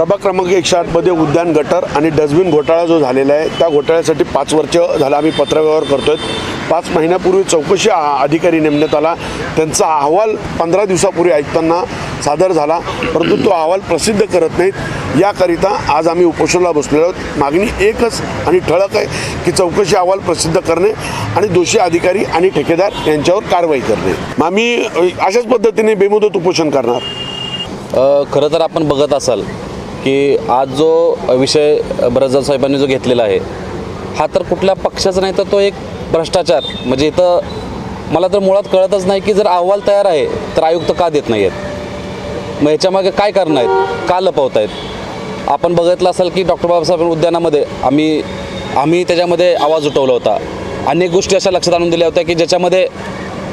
प्रभाग क्रमांक एकशे आठमध्ये उद्यान गटर आणि डस्टबिन घोटाळा जो झालेला आहे त्या घोटाळ्यासाठी पाच वर्ष झालं आम्ही पत्रव्यवहार करतोय. पाच महिन्यापूर्वी चौकशी आ- अधिकारी नेमण्यात आला. त्यांचा अहवाल पंधरा दिवसापूर्वी आयुक्तांना सादर झाला. परंतु तो अहवाल प्रसिद्ध करत नाहीत. याकरिता आज आम्ही उपोषणाला बसलेलो आहोत. मागणी एकच आणि ठळक आहे की चौकशी अहवाल प्रसिद्ध करणे आणि दोषी अधिकारी आणि ठेकेदार यांच्यावर कारवाई करणे. मग आम्ही अशाच पद्धतीने बेमुदत उपोषण करणार. खरं तर आपण बघत असाल की आज जो विषय बरजाद साहेबांनी जो घेतलेला आहे हा तर कुठल्या पक्षाचा नाही तर तो एक भ्रष्टाचार. म्हणजे इथं मला तर मुळात कळतच नाही की जर अहवाल तयार आहे तर आयुक्त का देत नाही आहेत मग ह्याच्यामागे काय कारण आहेत? का लपवत आहेत आपण बघितलं असाल की डॉक्टर बाबासाहेब उद्यानामध्ये आम्ही आम्ही त्याच्यामध्ये आवाज उठवला होता. अनेक गोष्टी अशा लक्षात आणून दिल्या होत्या की ज्याच्यामध्ये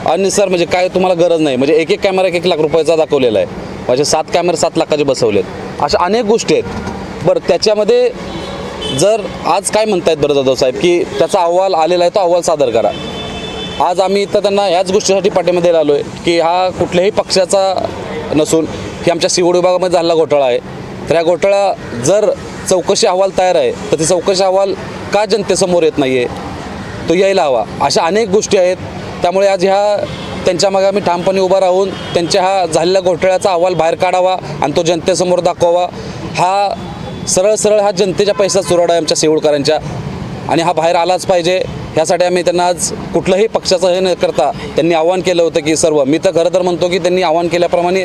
अननिसर म्हणजे काय तुम्हाला गरज नाही. म्हणजे एक एक कॅमेरा एक एक लाख रुपयाचा दाखवलेला आहे. माझे सात कॅमेरे सात लाखाचे बसवलेत. अशा अनेक गोष्टी आहेत. बरं त्याच्यामध्ये जर आज काय म्हणतायत बरं जाधव साहेब की त्याचा अहवाल आलेला आहे तो अहवाल सादर करा. आज आम्ही इथं त्यांना ह्याच गोष्टीसाठी पाठीमध्ये आलो आहे की हा कुठल्याही पक्षाचा नसून की आमच्या शिवड विभागामध्ये झालेला घोटाळा आहे. तर ह्या घोटाळा जर चौकशी अहवाल तयार आहे तर ते चौकशी अहवाल का जनतेसमोर येत नाही आहे तो यायला हवा. अशा अनेक गोष्टी आहेत. त्यामुळे आज ह्या त्यांच्या मागे आम्ही ठामपणे उभा राहून त्यांच्या हा झालेल्या घोटाळ्याचा अहवाल बाहेर काढावा आणि तो जनतेसमोर दाखवावा. हा सरळ सरळ हा जनतेच्या पैसा चुराडा आहे आमच्या सेवडकरांच्या आणि हा बाहेर आलाच पाहिजे. ह्यासाठी आम्ही त्यांना आज कुठलंही पक्षाचं हे न करता त्यांनी आव्हान केलं होतं की सर्व मी तर खरं तर म्हणतो की त्यांनी आव्हान केल्याप्रमाणे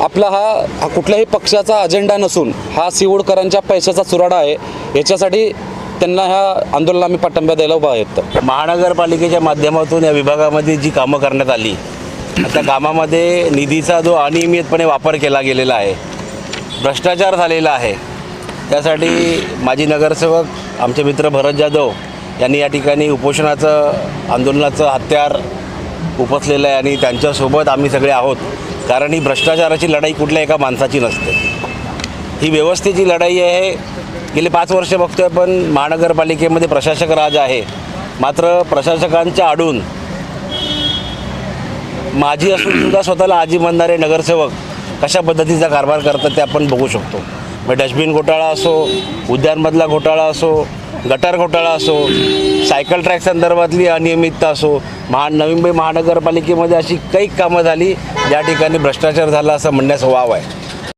आपला हा हा कुठल्याही पक्षाचा अजेंडा नसून हा सिवडकरांच्या पैशाचा चुराडा आहे. याच्यासाठी त्यांना ह्या आंदोलनाला आम्ही पाठिंबा द्यायला उभा आहेत. महानगरपालिकेच्या माध्यमातून या विभागामध्ये जी कामं करण्यात आली त्या कामामध्ये निधीचा जो अनियमितपणे वापर केला गेलेला आहे भ्रष्टाचार झालेला आहे त्यासाठी माजी नगरसेवक आमचे मित्र भरत जाधव यांनी या ठिकाणी उपोषणाचं आंदोलनाचं हत्यार उपसलेलं आहे आणि त्यांच्यासोबत आम्ही सगळे आहोत. कारण ही भ्रष्टाचाराची लढाई कुठल्या एका माणसाची नसते. ही व्यवस्थेची लढाई आहे गेले पाच वर्ष आहे पण महानगरपालिकेमध्ये प्रशासक राज आहे. मात्र प्रशासकांच्या आडून माझी असून सुद्धा स्वतःला आजी म्हणणारे नगरसेवक कशा पद्धतीचा कारभार करतात ते आपण बघू शकतो. मग डस्टबिन घोटाळा असो उद्यानमधला घोटाळा असो गटार घोटाळा असो सायकल ट्रॅक संदर्भातली अनियमितता असो महा नवी मुंबई महानगरपालिकेमध्ये अशी काही कामं झाली ज्या ठिकाणी भ्रष्टाचार झाला असं म्हणण्यास वाव आहे.